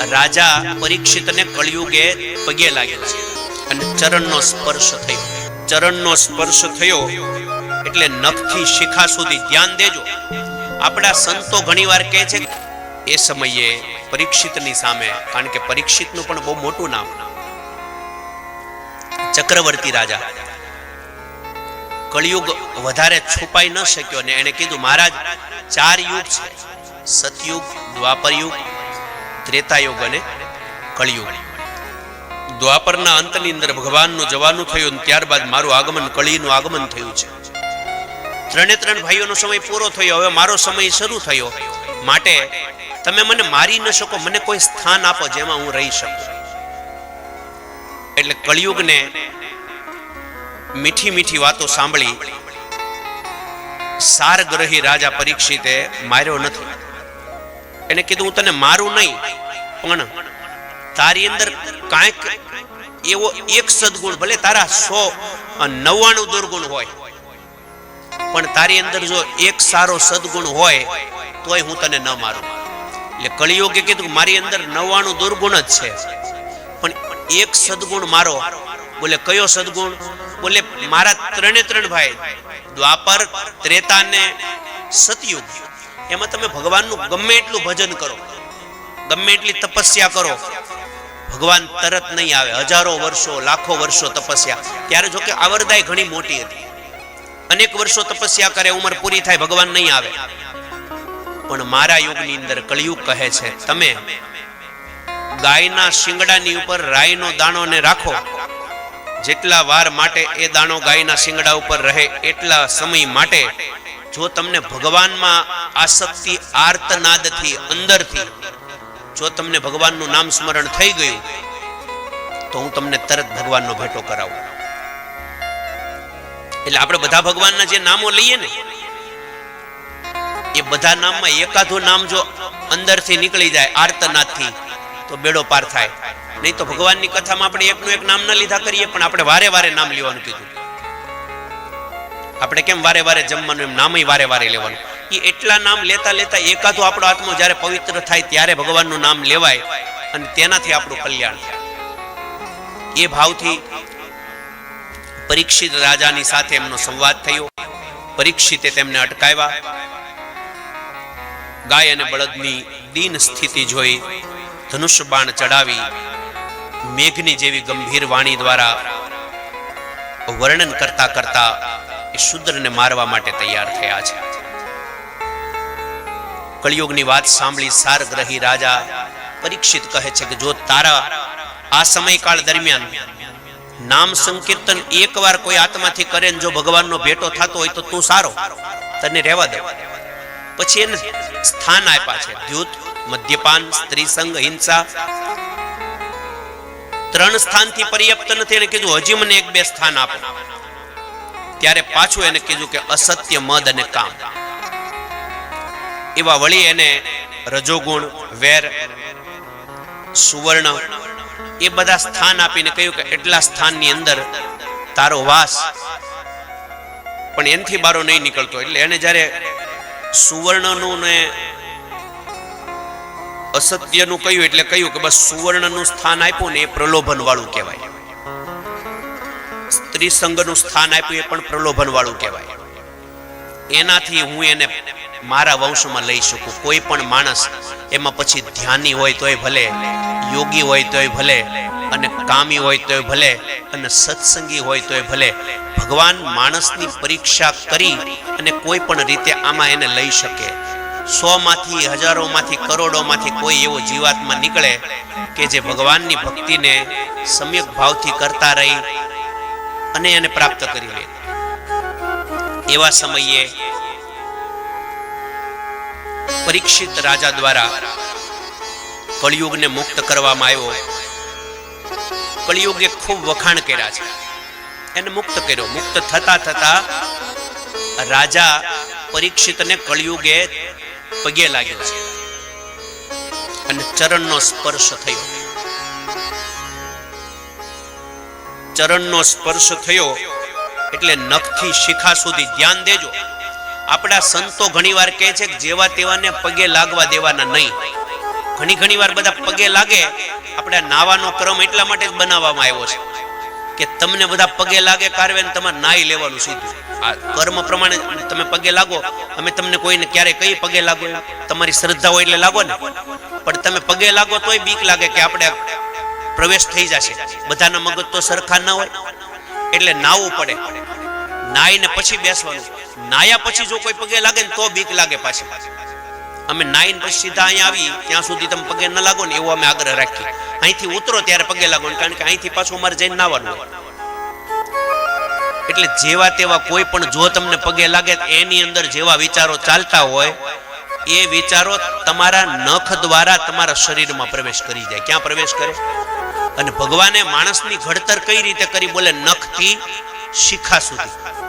રાજા પરીક્ષિતને કળિયુગે પગે લાગ્યા છે અને ચરણનો સ્પર્શ થયો. ચરણનો સ્પર્શ થયો એટલે નખથી શિખા સુધી ધ્યાન દેજો. આપણા સંતો ઘણીવાર કહે છે એ સમયે પરીક્ષિતની સામે, કારણ કે પરીક્ષિતનું પણ બહુ મોટું નામ. ચક્રવર્તી રાજા. કળિયુગ વધારે છુપાઈ ન શક્યો ને એને કીધું, મહારાજ, ચાર યુગ છે. સતયુગ દ્વાપર યુગ ત્રેતાયુગ અને કળિયુગ દ્વાપરના અંતની અંદર ભગવાનનું જવાનું થયું ત્યારબાદ મારું આગમન કળીનું આગમન થયું છે. ત્રણે ત્રણ ભાઈઓનો સમય પૂરો થયો, હવે મારો સમય શરૂ થયો. માટે તમે મને મારી ન શકો, મને કોઈ સ્થાન આપો જેમાં હું રહી શકું. એટલે કળિયુગને મીઠી મીઠી વાતો સાંભળી. સારગ્રહી રાજા પરીક્ષિતે માર્યો નથી. એને કીધું, હું તને મારું નહીં, પણ તારી અંદર કાંઈક એવો એક સદગુણ, ભલે તારા સો નવ્વાણું દુર્ગુણ હોય, પણ તારી અંદર જો એક સારો સદગુણ હોય, તોય હું તને ન મારું. એટલે કળિયુગે કીધું મારી અંદર નવ્વાણું દુર્ગુણ જ છે, પણ એક સદગુણ મારો. બોલે, કયો સદગુણ? બોલે, મારા ત્રણે ત્રણ ભાઈ, દ્વાપર ત્રેતા ને સતયુગ. એમાં તમે ભગવાનનું ગમે એટલું ભજન કરો, ગમે એટલી તપસ્યા કરો, ભગવાન તરત નહીં આવે, હજારો વર્ષો, લાખો વર્ષો તપસ્યા. ત્યારે જો કે આવરદાય ઘણી મોટી હતી. અનેક વર્ષો તપસ્યા કરે, ઉંમર પૂરી થાય, ભગવાન નહીં આવે. પણ મારા યુગની અંદર કળિયુગ કહે છે, તમે ગાયના શિંગડાની ઉપર રાઈનો દાણો ને રાખો. જેટલા વાર માટે એ દાણો ગાયના શિંગડા ઉપર રહે, એટલા સમય માટે જો તમને ભગવાનમાં આસક્તિ આર્તનાદથી અંદરથી, જો તમને ભગવાનનું નામ સ્મરણ થઈ ગયું, તો હું તમને તરત ભગવાનનો ભેટો કરાવું. એટલે આપણે બધા ભગવાનના જે નામો લઈએ ને, એ બધા નામમાં એકાદું નામ જો અંદરથી નીકળી જાય, આર્તનાદથી, તો બેડો પાર થાય. નહીં તો ભગવાનની કથામાં આપણે એકનું એક નામ ન લીધા કરીએ, પણ આપણે વારે વારે નામ લેવાનું કીધું. આપણે કેમ વારે વારે જમવાનું, એમ નામય વારે વારે લેવાનું? એ એટલા નામ લેતા લેતા એકાદો આપણો આત્મો જ્યારે પવિત્ર થાય ત્યારે ભગવાનનું નામ લેવાય અને તેનાથી આપણું કલ્યાણ થાય. એ ભાવથી પરીક્ષિત રાજાની સાથે એમનો સંવાદ થયો. પરીક્ષિતે તેમને અટકાવ્યા. ગાય અને બળદની દીન સ્થિતિ જોઈ ધનુષ્ય બાણ ચડાવી, મેઘની જેવી ગંભીર વાણી દ્વારા વર્ણન કરતા કરતા એ શુદ્રને મારવા માટે તૈયાર થયા છે. કળિયુગની વાત સાંભળી સારગ્રહી રાજા પરીક્ષિત કહે છે કે જો તારા આ સમયકાળ દરમિયાન નામ સંકીર્તન એકવાર કોઈ આત્માથી કરે જો ભગવાનનો ભેટો થતો હોય તો તું સારો, તને રહેવા દે. પછી એને સ્થાન આપ્યા છે. દ્યુત, મદ્યપાન, સ્ત્રી સંગ, હિંસા. ત્રણ સ્થાનથી પર્યાપ્ત નથી. એને કીધું, હજી મને એક બે સ્થાન આપો. ત્યારે પાછું એને કીધું કે અસત્ય મદ અને કામ. એવા વળી એને રજોગુણ, વેર, સુવર્ણ એ બધા સ્થાન આપીને કહ્યું કે એટલા સ્થાનની અંદર તારો વાસ. પણ એનથી બારો નહીં નીકળતો. એટલે એને જ્યારે સુવર્ણનું ને અસત્યનું કહ્યું એટલે કહ્યું કે બસ સુવર્ણનું સ્થાન આપ્યું ને એ પ્રલોભન વાળું કહેવાય. સ્ત્રી સંઘનું સ્થાન આપ્યું, એ પણ પ્રલોભન વાળું કહેવાય. એનાથી હું એને મારા વંશમાં લઈ શકું. કોઈ પણ માણસ એમાં પછી ધ્યાની હોય તોય ભલે, યોગી હોય તોય ભલે, અને કામી હોય તોય ભલે, અને સત્સંગી હોય તોય ભલે, ભગવાન માણસની પરીક્ષા કરી અને કોઈ પણ રીતે આમાં એને લઈ શકે. સો માંથી હજારો માંથી કરોડો માંથી કોઈ એવો જીવાતમાં નીકળે કે જે ભગવાનની ભક્તિને સમ્યક ભાવથી કરતા રહી અને એને પ્રાપ્ત કરી લે. એવા સમયે પરીક્ષિત રાજા દ્વારા કળિયુગને મુક્ત કરવામાં આવ્યો. કળિયુગે ખૂબ વખાણ કર્યા છે. એને મુક્ત કર્યો. મુક્ત થતા થતા રાજા પરીક્ષિતને કળિયુગે પગે લાગ્યો છે. અને ચરણનો સ્પર્શ થયો. ચરણનો સ્પર્શ થયો એટલે નખથી શિખા સુધી ધ્યાન દેજો. આપણા સંતો ઘણીવાર કહે છે કે જેવા તેવાને પગે લાગવા દેવાના નહીં. ઘણી ઘણી વાર બધા પગે લાગે, આપણે નાવાનો ક્રમ એટલા માટે બનાવવામાં આવ્યો છે કે તમને બધા પગે લાગે કારવે તમારે નાઈ લેવાનું સીધું. આ કર્મ પ્રમાણે તમે પગે લાગો. અમે તમને કોઈને ક્યારે કઈ પગે લાગો. તમારી શ્રદ્ધા હોય એટલે લાગો ને. પણ તમે પગે લાગો તોય બીક લાગે કે આપણે પ્રવેશ થઈ જશે. બધાના મગજ તો સરખા ના હોય. એટલે નાવું પડે. નાઈને પછી બેસવાનું. નાયા પછી જો કોઈ પગે લાગે ને તો બીક લાગે પાછી. અમે નાઈન પછી સીધા અહીંયા આવી ત્યાં સુધી તમે પગે ન લાગો ને એવો અમે આગ્રહ રાખીએ. અહીંથી ઉતરો ત્યારે પગે લાગો ને કારણ કે અહીંથી પાછું અમારે જઈને નાવાનું. એટલે જેવા તેવા કોઈ પણ જો તમને પગે લાગે એની અંદર જેવા વિચારો ચાલતા હોય, એ વિચારો તમારા નખ દ્વારા તમારા શરીરમાં પ્રવેશ કરી જાય. ક્યાં પ્રવેશ કરે? અને ભગવાને માણસની ઘડતર કઈ રીતે કરી? બોલે નખથી શિખા સુધી.